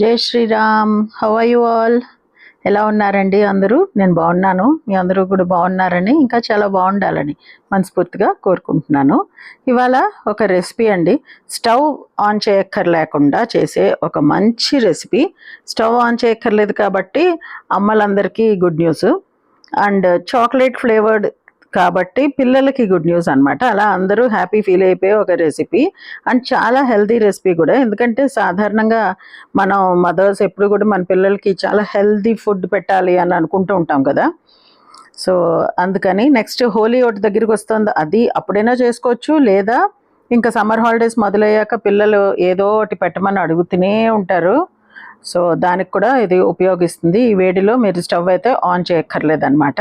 జై Shriram. How are you all ఎలా ఉన్నారండి అందరూ? నేను బాగున్నాను. మీ అందరూ కూడా బాగున్నారని ఇంకా చాలా బాగుండాలని మనస్ఫూర్తిగా కోరుకుంటున్నాను. ఇవాళ ఒక రెసిపీ అండి. స్టవ్ ఆన్ చేయక్కర్లేకుండా చేసే ఒక మంచి రెసిపీ స్టవ్ ఆన్ చేయక్కర్లేదు కాబట్టి అమ్మలందరికీ good news. And chocolate flavoured కాబట్టి పిల్లలకి గుడ్ న్యూస్ అనమాట అలా అందరూ హ్యాపీ ఫీల్ అయిపోయే ఒక రెసిపీ అండ్ చాలా హెల్తీ రెసిపీ కూడా. ఎందుకంటే సాధారణంగా మనం మదర్స్ ఎప్పుడు కూడా మన పిల్లలకి చాలా హెల్తీ ఫుడ్ పెట్టాలి అని అనుకుంటూ ఉంటాం కదా. సో అందుకని నెక్స్ట్ హోలీ ఒకటి దగ్గరికి వస్తుంది. అది అప్పుడైనా చేసుకోవచ్చు. లేదా ఇంకా సమ్మర్ హాలిడేస్ మొదలయ్యాక పిల్లలు ఏదో ఒకటి పెట్టమని అడుగుతూనే ఉంటారు. సో దానికి కూడా ఇది ఉపయోగిస్తుంది. ఈ వేడిలో మీరు స్టవ్ అయితే ఆన్ చేయక్కర్లేదన్నమాట.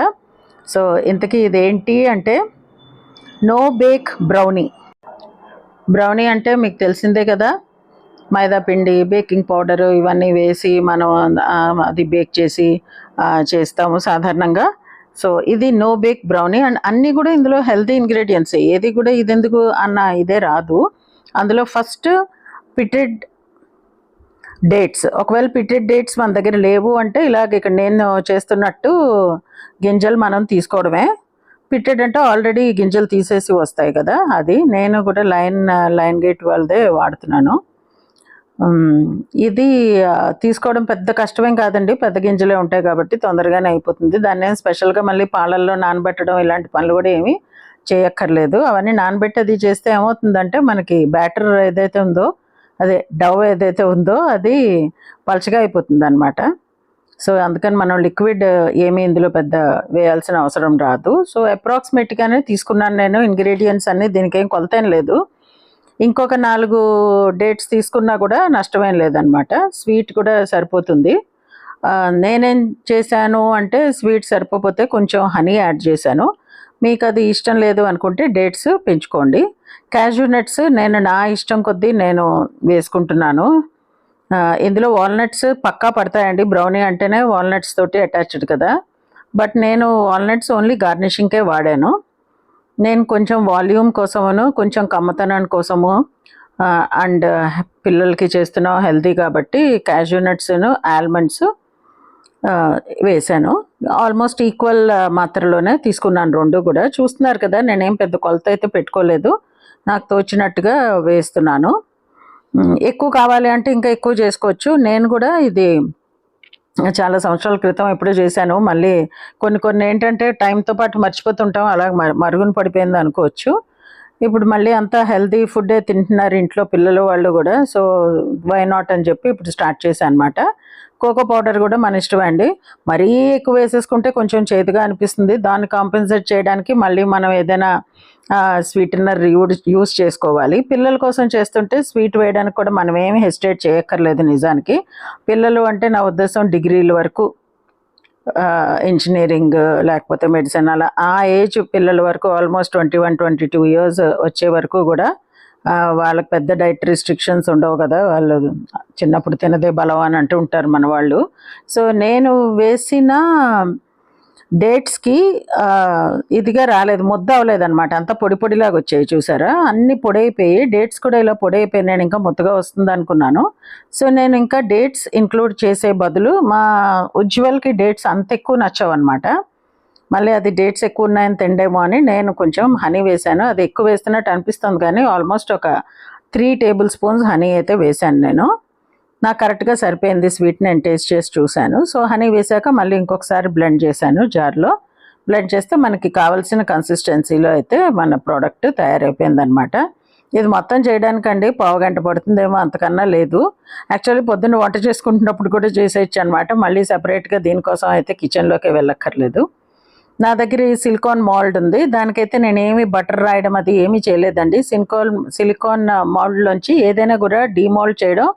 సో ఇంతకీ ఇదేంటి అంటే నో బేక్ బ్రౌనీ. బ్రౌనీ అంటే మీకు తెలిసిందే కదా మైదా పిండి బేకింగ్ పౌడర్ ఇవన్నీ వేసి మనం అది బేక్ చేసి చేస్తాము సాధారణంగా. సో ఇది నో బేక్ బ్రౌనీ అండ్ అన్నీ కూడా ఇందులో హెల్తీ ఇంగ్రీడియంట్స్. ఏది కూడా ఇది ఎందుకు అన్న ఇదే రాదు. అందులో ఫస్ట్ పిటెడ్ డేట్స్. ఒకవేళ పిటెడ్ డేట్స్ మన దగ్గర లేవు అంటే ఇలాగ ఇక్కడ నేను చేస్తున్నట్టు గింజలు మనం తీసుకోవడమే. పిట్టెడ్ అంటే ఆల్రెడీ గింజలు తీసేసి వస్తాయి కదా అది నేను కూడా లైన్ లైన్ గేట్ వాళ్ళదే వాడుతున్నాను. ఇది తీసుకోవడం పెద్ద కష్టమేం కాదండి పెద్ద గింజలే ఉంటాయి కాబట్టి తొందరగానే అయిపోతుంది. దాన్ని ఏం స్పెషల్గా మళ్ళీ పాలల్లో నానబెట్టడం ఇలాంటి పనులు కూడా ఏమీ చేయక్కర్లేదు. అవన్నీ నానబెట్టి అది చేస్తే ఏమవుతుందంటే మనకి బ్యాటర్ ఏదైతే ఉందో అదే డవ్ ఏదైతే ఉందో అది పలచగా అయిపోతుంది అనమాట సో అందుకని మనం లిక్విడ్ ఏమీ ఇందులో పెద్ద వేయాల్సిన అవసరం రాదు. సో అప్రాక్సిమేట్గానే తీసుకున్నాను నేను. ఇంగ్రీడియంట్స్ అన్నీ దీనికేం కొలతేం లేదు. ఇంకొక నాలుగు డేట్స్ తీసుకున్నా కూడా నష్టమేం లేదనమాట స్వీట్ కూడా సరిపోతుంది. నేనేం చేశాను అంటే స్వీట్ సరిపోతే కొంచెం హనీ యాడ్ చేశాను. మీకు అది ఇష్టం లేదు అనుకుంటే డేట్స్ పెంచుకోండి. క్యాజూ నట్స్ నేను నా ఇష్టం కొద్దీ నేను వేసుకుంటున్నాను. ఇందులో వాల్నట్స్ పక్కా పడతాయండి. బ్రౌనీ అంటేనే వాల్నట్స్ తోటి అటాచ్డ్ కదా. బట్ నేను వాల్నట్స్ ఓన్లీ గార్నిషింగ్కే వాడాను. నేను కొంచెం వాల్యూమ్ కోసమును కొంచెం కమ్మతనం కోసము అండ్ పిల్లలకి చేస్తున్నాం హెల్తీ కాబట్టి క్యాజూ నట్స్ను ఆల్మండ్స్ వేసాను ఆల్మోస్ట్ ఈక్వల్ మాత్రలోనే తీసుకున్నాను రెండు కూడా. చూస్తున్నారు కదా నేనేం పెద్ద కొలత అయితే పెట్టుకోలేదు. నాకు తోచినట్టుగా వేస్తున్నాను. ఎక్కువ కావాలి అంటే ఇంకా ఎక్కువ చేసుకోవచ్చు. నేను కూడా ఇది చాలా సంవత్సరాల క్రితం ఎప్పుడో చేశాను. మళ్ళీ కొన్ని కొన్ని ఏంటంటే టైంతో పాటు మర్చిపోతుంటాం అలా మ- మరుగున పడిపోయింది అనుకోవచ్చు. ఇప్పుడు మళ్ళీ అంతా హెల్దీ ఫుడ్డే తింటున్నారు ఇంట్లో పిల్లలు వాళ్ళు కూడా. సో వై నాట్ అని చెప్పి ఇప్పుడు స్టార్ట్ చేశాను అనమాట కోకో పౌడర్ కూడా మన ఇష్టం అండి. మరీ ఎక్కువ వేసేసుకుంటే కొంచెం చేతిగా అనిపిస్తుంది. దాన్ని కాంపెన్సేట్ చేయడానికి మళ్ళీ మనం ఏదైనా స్వీటనర్ యూజ్ యూస్ చేసుకోవాలి. పిల్లల కోసం చేస్తుంటే స్వీట్ వేయడానికి కూడా మనం ఏమి హెసిటేట్ చేయక్కర్లేదు నిజానికి. పిల్లలు అంటే నా ఉద్దేశం డిగ్రీల వరకు ఇంజనీరింగ్ లేకపోతే మెడిసిన్ అలా. ఆ ఏజ్ పిల్లల వరకు almost twenty one twenty two years వచ్చే వరకు కూడా వాళ్ళకి పెద్ద డైట్ రిస్ట్రిక్షన్స్ ఉండవు కదా. వాళ్ళు చిన్నప్పుడు తినదే బలం అని అంటూ ఉంటారు మన వాళ్ళు. సో నేను వేసిన డేట్స్కి ఇదిగా రాలేదు. ముద్ద అవ్వలేదు అనమాట అంతా పొడి పొడిలాగా వచ్చాయి చూసారా? అన్ని పొడైపోయి డేట్స్ కూడా ఇలా పొడైపోయి నేను ఇంకా ముద్దగా వస్తుంది అనుకున్నాను. సో నేను ఇంకా డేట్స్ ఇంక్లూడ్ చేసే బదులు మా ఉజ్వల్కి డేట్స్ అంత ఎక్కువ నచ్చవన్నమాట. మళ్ళీ అది డేట్స్ ఎక్కువ ఉన్నాయని తిండేమో అని నేను కొంచెం హనీ వేశాను. అది ఎక్కువ వేస్తున్నట్టు అనిపిస్తుంది కానీ ఆల్మోస్ట్ ఒక త్రీ టేబుల్ స్పూన్స్ హనీ అయితే వేశాను నేను. నాకు కరెక్ట్గా సరిపోయింది స్వీట్ నేను టేస్ట్ చేసి చూశాను. సో హనీ వేశాక మళ్ళీ ఇంకొకసారి బ్లెండ్ చేశాను జార్లో బ్లెండ్ చేస్తే మనకి కావాల్సిన కన్సిస్టెన్సీలో అయితే మన ప్రోడక్ట్ తయారైపోయిందనమాట ఇది మొత్తం చేయడానికండి పావు గంట పడుతుందేమో అంతకన్నా లేదు. యాక్చువల్లీ పొద్దున్న వంట చేసుకుంటున్నప్పుడు కూడా చేసేయచ్చు అనమాట మళ్ళీ సపరేట్గా దీనికోసం అయితే కిచెన్లోకి వెళ్ళక్కర్లేదు. నా దగ్గర ఈ సిలికాన్ మోల్డ్ ఉంది. దానికైతే నేను బటర్ రాయడం అది ఏమీ చేయలేదండి. సిలికాన్ సిలికాన్ మోల్డ్లోంచి ఏదైనా కూడా డీమోల్డ్ చేయడం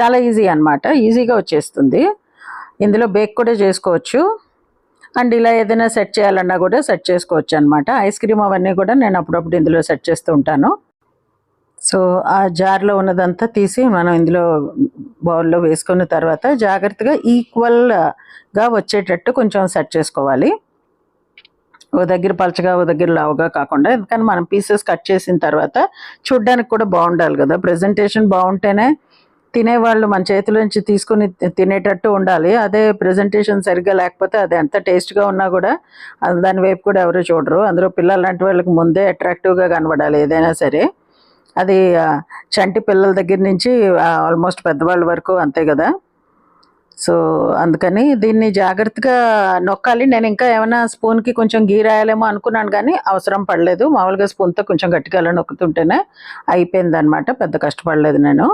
చాలా ఈజీ అనమాట ఈజీగా వచ్చేస్తుంది. ఇందులో బేక్ కూడా చేసుకోవచ్చు. అండ్ ఇలా ఏదైనా సెట్ చేయాలన్నా కూడా సెట్ చేసుకోవచ్చు అనమాట ఐస్ క్రీమ్ అవన్నీ కూడా నేను అప్పుడప్పుడు ఇందులో సెట్ చేస్తూ ఉంటాను. సో ఆ జార్లో ఉన్నదంతా తీసి మనం ఇందులో బౌల్లో వేసుకున్న తర్వాత జాగ్రత్తగా ఈక్వల్గా వచ్చేటట్టు కొంచెం సెట్ చేసుకోవాలి. ఒక దగ్గర పలచగా ఒక దగ్గర లావుగా కాకుండా ఎందుకని మనం పీసెస్ కట్ చేసిన తర్వాత చూడ్డానికి కూడా బాగుండాలి కదా. ప్రజెంటేషన్ బాగుంటేనే తినేవాళ్ళు మన చేతిలోంచి తీసుకుని తినేటట్టు ఉండాలి. అదే ప్రెజెంటేషన్ సరిగ్గా లేకపోతే అది ఎంత టేస్ట్గా ఉన్నా కూడా అది దాని వైపు కూడా ఎవరు చూడరు. అందులో పిల్లలు లాంటి వాళ్ళకి ముందే అట్రాక్టివ్గా కనబడాలి ఏదైనా సరే. అది చంటి పిల్లల దగ్గర నుంచి ఆల్మోస్ట్ పెద్దవాళ్ళ వరకు అంతే కదా. సో అందుకని దీన్ని జాగ్రత్తగా నొక్కాలి. నేను ఇంకా ఏమైనా స్పూన్కి కొంచెం గీ రాయాలేమో అనుకున్నాను కానీ అవసరం పడలేదు. మామూలుగా స్పూన్తో కొంచెం గట్టిగా నొక్కుతుంటేనే అయిపోయింది అనమాట పెద్ద కష్టపడలేదు నేను.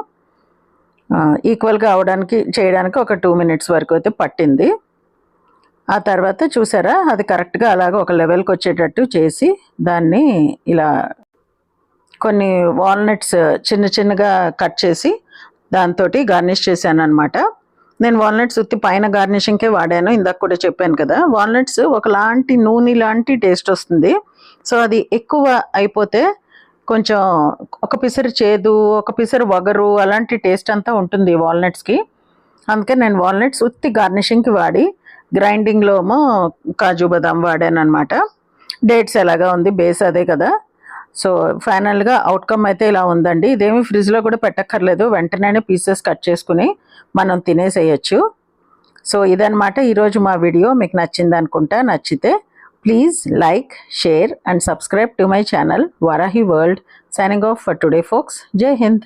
ఈక్వల్గా అవడానికి చేయడానికి ఒక టూ మినిట్స్ వరకు అయితే పట్టింది. ఆ తర్వాత చూసారా అది కరెక్ట్గా అలాగ ఒక లెవెల్కి వచ్చేటట్టు చేసి దాన్ని ఇలా కొన్ని వాల్నట్స్ చిన్న చిన్నగా కట్ చేసి దాంతో గార్నిష్ చేశాను అనమాట నేను వాల్నట్స్ ఉత్తి పైన గార్నిషింగ్కే వాడాను ఇందాక కూడా చెప్పాను కదా. వాల్నట్స్ ఒకలాంటి నూనె లాంటి టేస్ట్ వస్తుంది. సో అది ఎక్కువ అయిపోతే కొంచెం ఒక పిసరు చేదు ఒక పిసరు వగరు అలాంటి టేస్ట్ అంతా ఉంటుంది వాల్నట్స్కి. అందుకే నేను వాల్నట్స్ ఉత్తి గార్నిషింగ్కి వాడి గ్రైండింగ్లో ఏమో కాజు బదాం వాడాను అనమాట డేట్స్ ఎలాగా ఉంది బేస్ అదే కదా. సో ఫైనల్గా అవుట్కమ్ అయితే ఇలా ఉందండి. ఇదేమి ఫ్రిడ్జ్లో కూడా పెట్టక్కర్లేదు. వెంటనే పీసెస్ కట్ చేసుకుని మనం తినేసేయచ్చు. సో ఇదనమాట ఈరోజు మా వీడియో. మీకు నచ్చింది అనుకుంటా నచ్చితే please like share and subscribe to my channel Varahi world signing off for today folks. జై హింద్.